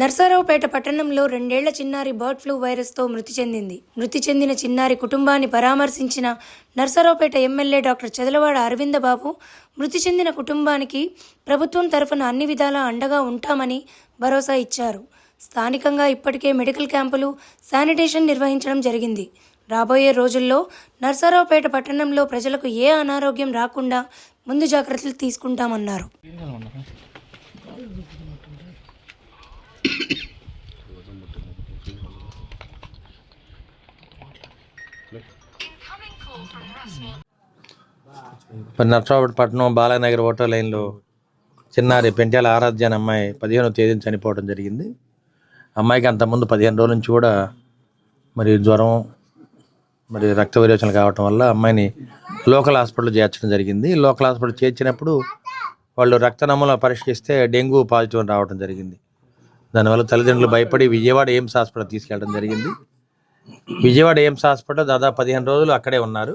నర్సారావుపేట పట్టణంలో రెండేళ్ళ చిన్నారి బర్డ్ ఫ్లూ వైరస్తో మృతి చెందింది. మృతి చెందిన చిన్నారి కుటుంబాన్ని పరామర్శించిన నర్సారావుపేట ఎమ్మెల్యే డాక్టర్ చెదలవాడ అరవిందబాబు మృతి చెందిన కుటుంబానికి ప్రభుత్వం తరఫున అన్ని విధాలా అండగా ఉంటామని భరోసా ఇచ్చారు. స్థానికంగా ఇప్పటికే మెడికల్ క్యాంపులు శానిటేషన్ నిర్వహించడం జరిగింది. రాబోయే రోజుల్లో నర్సారావుపేట పట్టణంలో ప్రజలకు ఏ అనారోగ్యం రాకుండా ముందు జాగ్రత్తలు తీసుకుంటామన్నారు. మరి నర్సరావుపట్నం బాలానగర్ ఓటర్ లైన్లో చిన్నారి పెంట్యాల ఆరాధ్య అనే అమ్మాయి పదిహేనో తేదీన చనిపోవడం జరిగింది. అమ్మాయికి అంతకుముందు పదిహేను రోజుల నుంచి కూడా మరి జ్వరం మరి రక్త విరేచనలు కావటం వల్ల అమ్మాయిని లోకల్ హాస్పిటల్ చేర్చడం జరిగింది. లోకల్ హాస్పిటల్ చేర్చినప్పుడు వాళ్ళు రక్త నమూనా పరీక్షిస్తే డెంగ్యూ పాజిటివ్ రావడం జరిగింది. దానివల్ల తల్లిదండ్రులు భయపడి విజయవాడ ఎయిమ్స్ హాస్పిటల్ తీసుకెళ్ళడం జరిగింది. విజయవాడ ఎయిమ్స్ హాస్పిటల్ దాదాపు పదిహేను రోజులు అక్కడే ఉన్నారు.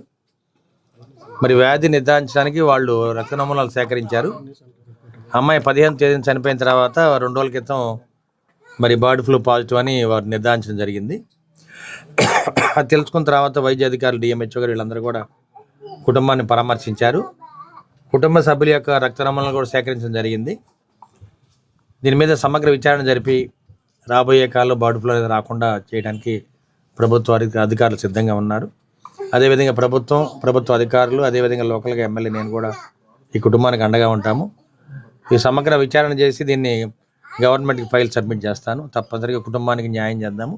మరి వ్యాధి నిర్ధారించడానికి వాళ్ళు రక్త నమూనాలు సేకరించారు. అమ్మాయి పదిహేను తేదీన చనిపోయిన తర్వాత రెండు రోజుల క్రితం మరి బర్డ్ ఫ్లూ పాజిటివ్ అని వారు నిర్ధారించడం జరిగింది. అది తెలుసుకున్న తర్వాత వైద్య అధికారులు డిఎంహెచ్ఓ గారు వీళ్ళందరూ కూడా కుటుంబాన్ని పరామర్శించారు. కుటుంబ సభ్యుల యొక్క రక్త నమూనాలు కూడా సేకరించడం జరిగింది. దీని మీద సమగ్ర విచారణ జరిపి రాబోయే కాలంలో బర్డ్ ఫ్లూ అనేది రాకుండా చేయడానికి ప్రభుత్వ అధికారులు సిద్ధంగా ఉన్నారు. అదేవిధంగా ప్రభుత్వం ప్రభుత్వ అధికారులు అదేవిధంగా లోకల్గా ఎమ్మెల్యే నేను కూడా ఈ కుటుంబానికి అండగా ఉంటాము. ఈ సమగ్ర విచారణ చేసి దీన్ని గవర్నమెంట్కి ఫైల్ సబ్మిట్ చేస్తాను. తప్పనిసరిగా కుటుంబానికి న్యాయం చేద్దాము.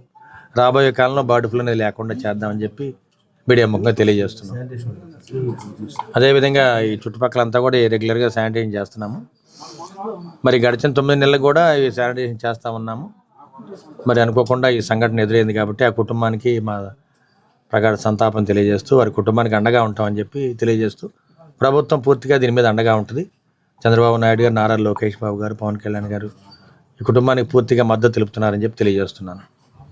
రాబోయే కాలంలో బర్డ్ ఫ్లూ అనేది లేకుండా చేద్దామని చెప్పి మీడియా ముఖంగా తెలియజేస్తున్నాం. అదేవిధంగా ఈ చుట్టుపక్కలంతా కూడా రెగ్యులర్గా శానిటైజ్ చేస్తున్నాము. మరి గడిచిన తొమ్మిది నెలలు కూడా ఈ శానిటైజేషన్ చేస్తూ ఉన్నాము. మరి అనుకోకుండా ఈ సంఘటన ఎదురైంది కాబట్టి ఆ కుటుంబానికి మా ప్రగాఢ సంతాపం తెలియజేస్తూ వారి కుటుంబానికి అండగా ఉంటామని చెప్పి తెలియజేస్తూ ప్రభుత్వం పూర్తిగా దీని మీద అండగా ఉంటుంది. చంద్రబాబు నాయుడు గారు నారా లోకేష్ బాబు గారు పవన్ కళ్యాణ్ గారు ఈ కుటుంబానికి పూర్తిగా మద్దతు తెలుపుతున్నారని చెప్పి తెలియజేస్తున్నాను.